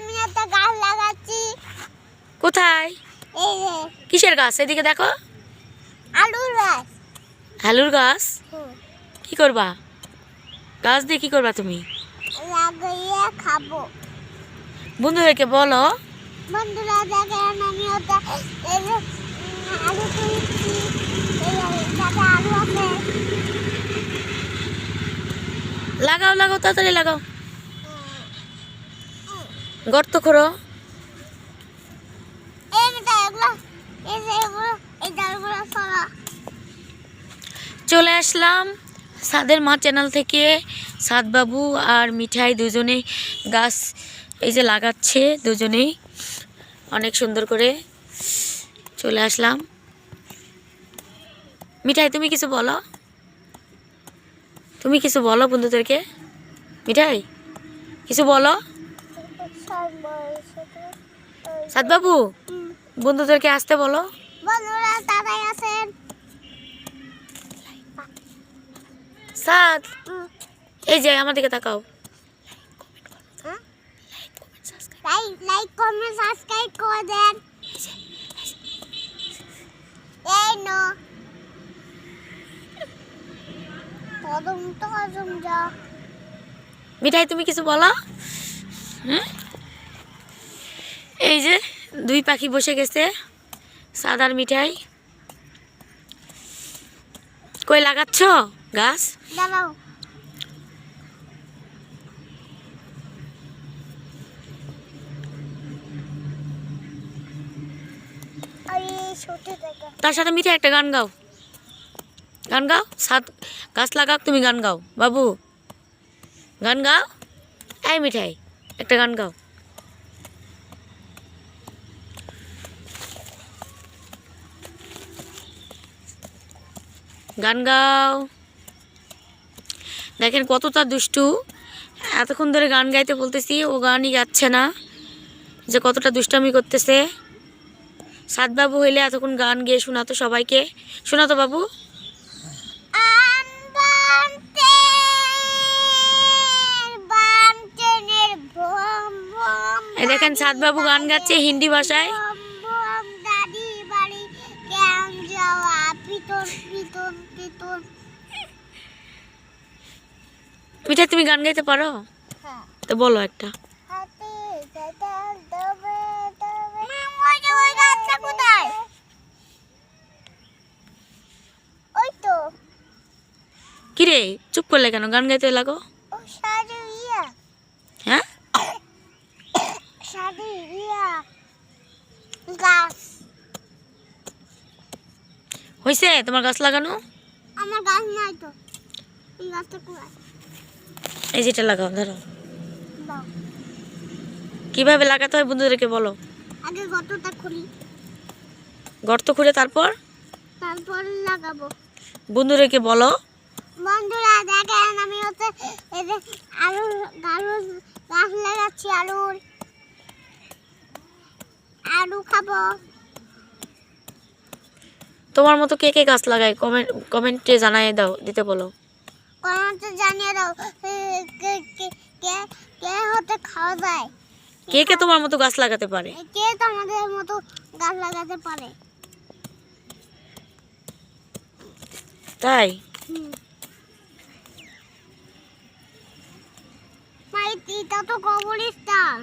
আমি একটা গাছ লাগাচ্ছি। কোথায়? কিসের গাছ? এদিকে দেখো। আলুর গাছ। আলুর গাছ? কি করবা? গাছ দিয়ে কি করবা তুমি? লাগিয়ে খাব। বন্ধুদেরকে বলো। বন্ধুরা দেখেন আমি ওটা আলু তুলছি। আলু আছে। লাগাও লাগাও তাড়াতাড়ি লাগাও। গর্ত করো চলে আসলাম সাদের মা চ্যানেল থেকে। সাদবাবু আর মিঠাই দুজনেই গাছ এই যে লাগাচ্ছে দুজনেই। অনেক সুন্দর করে চলে আসলাম। মিঠাই তুমি কিছু বলো? তুমি কিছু বলো বন্ধুদেরকে? মিঠাই কিছু বলো? সাদবাবু বন্ধুদেরকে আসতে বলো। বন্ধুরা তারাই আছেন সাদ এই যে আমার দিকে তাকাও। হ্যাঁ? লাইক লাইক কমেন্ট সাবস্ক্রাইব করে দেন। এই নো। যা মিঠাই তুমি কিছু বলো? হুম? দুই পাখি বসে গেছে সাদার মিঠাই। কই লাগাচ্ছ গাছ? তার সাথে মিঠাই একটা গান গাও। গান গাও? সাত গাছ লাগাও তুমি গান গাও। বাবু গান গাও? এই মিঠাই একটা গান গাও। গান গাও। দেখেন কতটা দুষ্টু। এতক্ষণ ধরে গান গাইতে বলতেছি, ও গানই গাচ্ছে না। যে কতটা দুষ্টামি করতেছে। সাদবাবু হইলে এতক্ষণ গান গেয়ে শোনাতো সবাইকে। শোনাতো বাবু। দেখেন সাদবাবু গান গাচ্ছে হিন্দি ভাষায়। মিঠা তুমি গান গাইতে পারো? হ্যাঁ। তো বলো একটা। কিরে চুপ করলে কেন? গান গাইতে লাগো? হ্যাঁ? হয়েছে তোমার গাছ লাগানো? আমার গাছ নাই তো। গাছটা কোথায়? এই যেটা লাগাও ধরো। কীভাবে লাগাতে হয় বন্ধুদেরকে বলো। আগে গতটা খুলি। গর্ত খুঁড়ে তারপর? তারপর লাগাবো। বন্ধুদেরকে বলো। বন্ধুরা দেখেন আমি হচ্ছে এই যে আলুর গাছ লাগাচ্ছি আলুর। আলু খাব। তোমার মতো কে কে গাছ লাগায়? কমেন্ট কমেন্টে জানাই দাও দিতে বলো। কমেন্টে জানিয়ে দাও কে কে কে হতে খাওয়া যায়? কে কে তোমার মতো গাছ লাগাতে পারে? কে তো আমাদের মতো গাছ লাগাতে পারে? তাই? হুম। ভাই এটা তো কবরস্থান।